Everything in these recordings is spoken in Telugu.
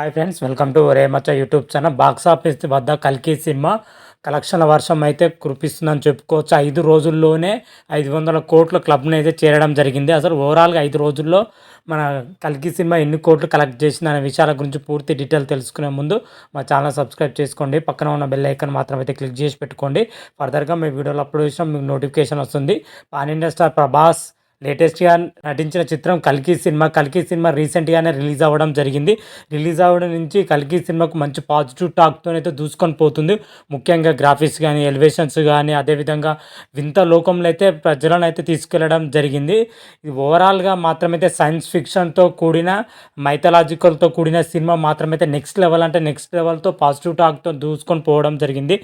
హాయ్ ఫ్రెండ్స్ వెల్కమ్ టు రేమచ్చ యూట్యూబ్ ఛానల్ బాక్స్ ఆఫీస్ వద్ద కల్కి సినిమా కలెక్షన్ల వర్షం అయితే కురిపిస్తుందని చెప్పుకోవచ్చు. ఐదు రోజుల్లోనే ఐదు వందల కోట్ల క్లబ్ని అయితే చేరడం జరిగింది. అసలు ఓవరాల్గా ఐదు రోజుల్లో మన కల్కి సినిమా ఎన్ని కోట్లు కలెక్ట్ చేసింది అనే విషయాల గురించి పూర్తి డీటెయిల్ తెలుసుకునే ముందు మా ఛానల్ సబ్స్క్రైబ్ చేసుకోండి. పక్కన ఉన్న బెల్ ఐకన్ మాత్రం అయితే క్లిక్ చేసి పెట్టుకోండి. ఫర్దర్గా మీ వీడియోలో అప్లోడ్ చేసినా మీకు నోటిఫికేషన్ వస్తుంది. పాన్ ఇండియా స్టార్ ప్రభాస్ లేటెస్ట్గా నటించిన చిత్రం కల్కి సినిమా. కల్కి సినిమా రీసెంట్గానే రిలీజ్ అవ్వడం జరిగింది. రిలీజ్ అవ్వడం నుంచి కల్కి సినిమాకు మంచి పాజిటివ్ టాక్తో అయితే దూసుకొని పోతుంది. ముఖ్యంగా గ్రాఫిక్స్ కానీ ఎలివేషన్స్ కానీ అదేవిధంగా వింత లోకంలో అయితే ప్రజలను అయితే తీసుకెళ్ళడం జరిగింది. ఇది ఓవరాల్గా మాత్రమైతే సైన్స్ ఫిక్షన్తో కూడిన మైథలాజికల్తో కూడిన సినిమా మాత్రమైతే నెక్స్ట్ లెవెల్ అంటే నెక్స్ట్ లెవెల్తో పాజిటివ్ టాక్తో దూసుకొని పోవడం జరిగింది.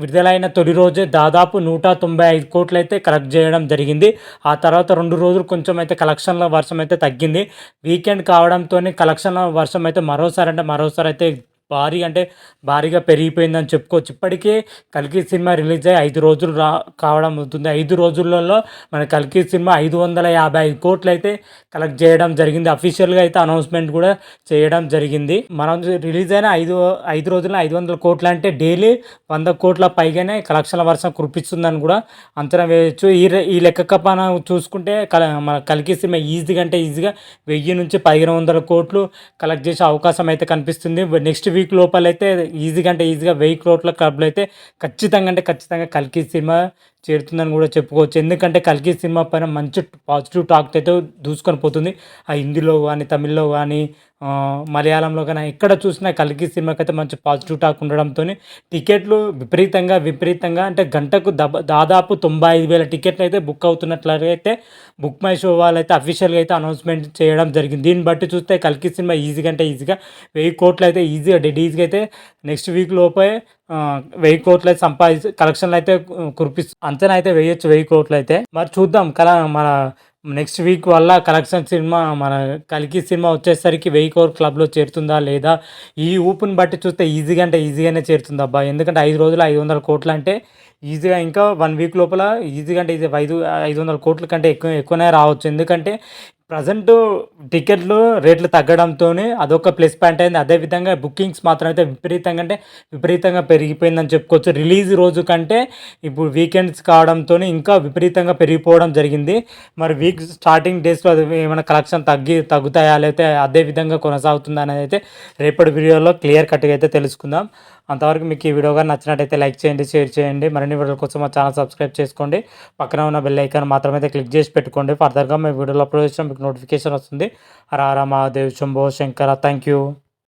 విడుదలైన తొలి రోజే దాదాపు నూట తొంభై ఐదు కోట్లు అయితే కలెక్ట్ చేయడం జరిగింది. ఆ తర్వాత తర్వాత రెండు రోజులు కొంచెం అయితే కలెక్షన్ల వర్షం అయితే తగ్గింది. వీకెండ్ కావడంతో కలెక్షన్ల వర్షం అయితే మరోసారి అంటే మరోసారి అయితే భారీ అంటే భారీగా పెరిగిపోయిందని చెప్పుకోవచ్చు. ఇప్పటికే కల్కి సినిమా రిలీజ్ అయ్యి ఐదు రోజులు రా కావడం అవుతుంది ఐదు రోజులలో మన కల్కి సినిమా ఐదు వందల యాభై ఐదు కోట్లు అయితే కలెక్ట్ చేయడం జరిగింది. అఫీషియల్గా అయితే అనౌన్స్మెంట్ కూడా చేయడం జరిగింది. మనం రిలీజ్ అయిన ఐదు ఐదు రోజుల్లో ఐదు వందల కోట్లు అంటే డైలీ వంద కోట్ల పైగానే కలెక్షన్ల వర్షం కురిపిస్తుందని కూడా అంచనా వేయచ్చు. ఈ ఈ లెక్క మనం చూసుకుంటే కల మన కల్కి సినిమా ఈజీగా అంటే ఈజీగా వెయ్యి నుంచి పదిహేను వందల కోట్లు కలెక్ట్ చేసే అవకాశం అయితే కనిపిస్తుంది. నెక్స్ట్ వీక్ లోపల అయితే ఈజీగా అంటే ఈజీగా వెయ్యి కోట్ల క్లబ్లో అయితే ఖచ్చితంగా అంటే ఖచ్చితంగా కల్కి సినిమా చేరుతుందని కూడా చెప్పుకోవచ్చు. ఎందుకంటే కల్కి సినిమా పైన మంచి పాజిటివ్ టాక్ అయితే దూసుకొని పోతుంది. ఆ హిందీలో కానీ తమిళ్ళో కానీ మలయాళంలో కానీ ఎక్కడ చూసినా కల్కి సినిమాకి అయితే మంచి పాజిటివ్ టాక్ ఉండడంతో టికెట్లు విపరీతంగా విపరీతంగా అంటే గంటకు దాదాపు తొంభై ఐదు వేల టికెట్లు అయితే బుక్ అవుతున్నట్లయితే బుక్ మై షో వాళ్ళు అయితే అఫీషియల్గా అయితే అనౌన్స్మెంట్ చేయడం జరిగింది. దీన్ని బట్టి చూస్తే కల్కి సినిమా ఈజీగా అంటే ఈజీగా వెయ్యి కోట్లు అయితే ఈజీగా డెడ్ ఈజీగా అయితే నెక్స్ట్ వీక్ లోపే వెయ్యి కోట్లు అయితే సంపాదించి కలెక్షన్లు అయితే కురిపిస్తు అంచనా అయితే వేయొచ్చు వెయ్యి కోట్లు అయితే. మరి చూద్దాం కల మన నెక్స్ట్ వీక్ వల్ల కలెక్షన్ సినిమా మన కలికి సినిమా వచ్చేసరికి వెయ్యి కోర్ క్లబ్లో చేరుతుందా లేదా? ఈ ఊపుని బట్టి చూస్తే ఈజీగా అంటే ఈజీగానే చేరుతుంది అబ్బా. ఎందుకంటే ఐదు రోజులు ఐదు వందల కోట్లు అంటే ఈజీగా ఇంకా వన్ వీక్ లోపల ఈజీగా అంటే ఇది ఐదు ఐదు వందల కోట్ల కంటే ఎక్కువ ఎక్కువనే రావచ్చు. ఎందుకంటే ప్రజెంట్ టికెట్లు రేట్లు తగ్గడంతో అదొక ప్లస్ పాయింట్ అయింది. అదేవిధంగా బుకింగ్స్ మాత్రం అయితే విపరీతంగా అంటే విపరీతంగా పెరిగిపోయిందని చెప్పుకోవచ్చు. రిలీజ్ రోజు కంటే ఇప్పుడు వీకెండ్స్ కావడంతో ఇంకా విపరీతంగా పెరిగిపోవడం జరిగింది. మరి వీక్ స్టార్టింగ్ డేస్లో అది ఏమైనా కలెక్షన్ తగ్గి తగ్గుతాయా లేకపోతే అదే విధంగా కొనసాగుతుందా అనేది అయితే రేపటి వీడియోలో క్లియర్ కట్గా అయితే తెలుసుకుందాం. అంతవరకు మీకు ఈ వీడియో కానీ నచ్చినట్టయితే లైక్ చేయండి షేర్ చేయండి. మరిన్ని వీడియోల కోసం మా ఛానల్ సబ్స్క్రైబ్ చేసుకోండి. పక్కన ఉన్న బెల్ ఐకాన్ మాత్రమే క్లిక్ చేసి పెట్టుకోండి. ఫర్దర్గా మీ వీడియోలో అప్లోడ్ చేసిన మీకు నోటిఫికేషన్ వస్తుంది. హర హర మహాదేవ్ శంభో శంకర. Thank you